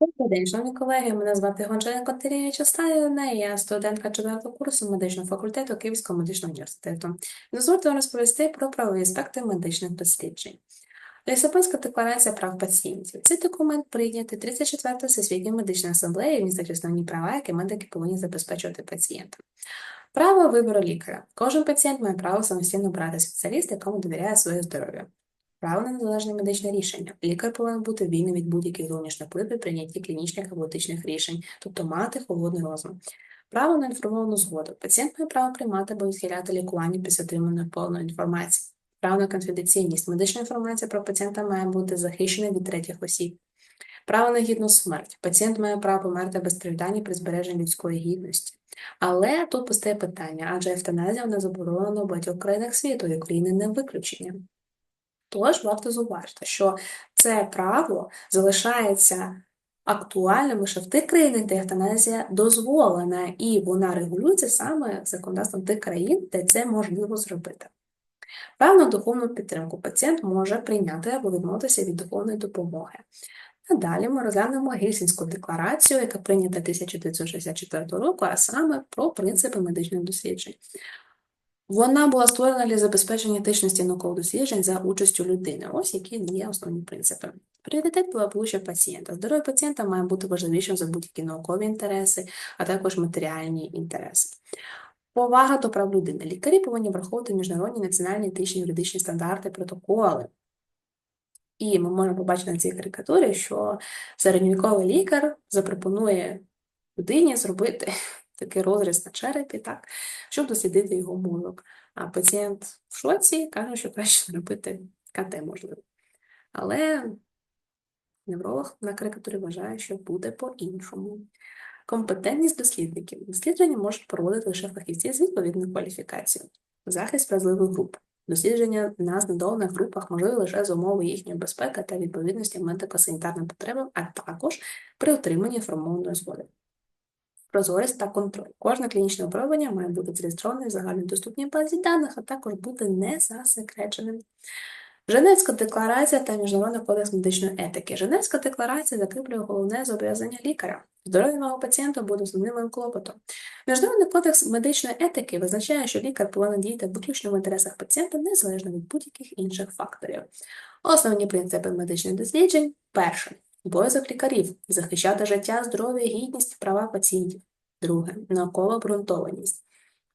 Добрий день, шановні колеги. Мене звати Гончаренко Терія Вячеславівна, я студентка 4 курсу медичного факультету Київського медичного університету. Дозвольте вам розповісти про правові аспекти медичних досліджень. Лісабонська декларація прав пацієнтів. Цей документ прийнятий 34 Всесвітньої медичної асамблеї містить основні права, які медики повинні забезпечувати пацієнтам. Право вибору лікаря. Кожен пацієнт має право самостійно обрати спеціаліста, якому довіряє своє здоров'я. Право на незалежне медичне рішення. Лікар повинен бути вільний від будь-яких зовнішніх впливів прийнятті клінічних або етичних рішень, тобто мати холодний розум. Право на інформовану згоду. Пацієнт має право приймати або відхиляти лікування після отриманої повної інформації. Право на конфіденційність. Медична інформація про пацієнта має бути захищена від третіх осіб. Право на гідну смерть. Пацієнт має право померти без страждання при збереженні людської гідності. Але тут постає питання, адже евтаназія не заборонена в багатьох країнах світу, і України не виключення. Тож варто зауважити, що це право залишається актуальним лише в тих країнах, де евтаназія дозволена, і вона регулюється саме законодавством тих країн, де це можливо зробити. Певну духовну підтримку пацієнт може прийняти або відмовитися від духовної допомоги. Надалі ми розглянемо Гельсінську декларацію, яка прийнята 1964 року, а саме про принципи медичних досліджень. Вона була створена для забезпечення етичності наукових досліджень за участю людини. Ось які є основні принципи. Пріоритет благополуччя пацієнта. Здоров'я пацієнта має бути важливішим за будь-які наукові інтереси, а також матеріальні інтереси. Повага до прав людини. Лікарі повинні враховувати міжнародні національні етичні юридичні стандарти, протоколи. І ми можемо побачити на цій карикатурі, що середньовіковий лікар запропонує людині зробити такий розріз на черепі, так, щоб дослідити його мозок. А пацієнт в шоці каже, що краще зробити КТ можливо. Але невролог на карикатурі вважає, що буде по-іншому. Компетентність дослідників. Дослідження можуть проводити лише фахівці з відповідною кваліфікацією. Захист вразливих груп. Дослідження на знедолених групах можливе лише з умови їхньої безпеки та відповідності медико-санітарним потребам, а також при отриманні формованої згоди прозорість та контроль. Кожне клінічне випробування має бути зареєстроване в загальнодоступній базі даних, а також бути не засекреченим. Женевська декларація та Міжнародний кодекс медичної етики. Женевська декларація закріплює головне зобов'язання лікаря. Здоров'я нового пацієнта буде основним клопотом. Міжнародний кодекс медичної етики визначає, що лікар повинен діяти виключно в інтересах пацієнта незалежно від будь-яких інших факторів. Основні принципи медичних досліджень перше. Обов'язок лікарів захищати життя, здоров'я, гідність, права пацієнтів. Друге наукова обґрунтованість.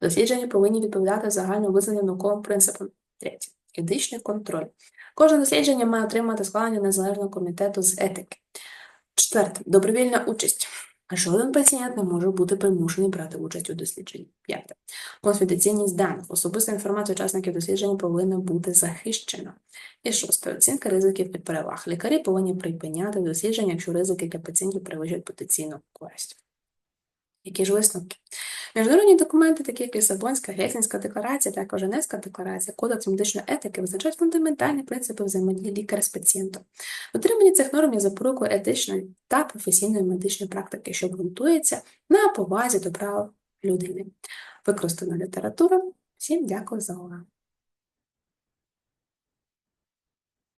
Дослідження повинні відповідати загально визнаним науковим принципам. Третє етичний контроль. Кожне дослідження має отримати схвалення незалежного комітету з етики. Четверте добровільна участь. Жоден пацієнт не може бути примушений брати участь у дослідженні. П'яте. Конфіденційність даних. Особиста інформація учасників дослідження повинна бути захищена. І шосте. Оцінка ризиків і переваг. Лікарі повинні припиняти дослідження, якщо ризики для пацієнтів перевищують потенційну користь. Які ж висновки? Міжнародні документи, такі як Лісабонська, Гельсінська декларація, також Женевська декларація, Кодекс медичної етики, визначають фундаментальні принципи взаємодії лікаря з пацієнтом. Дотримання цих норм є запорукою етичної та професійної медичної практики, що ґрунтується на повазі до прав людини. Використана література. Всім дякую за увагу.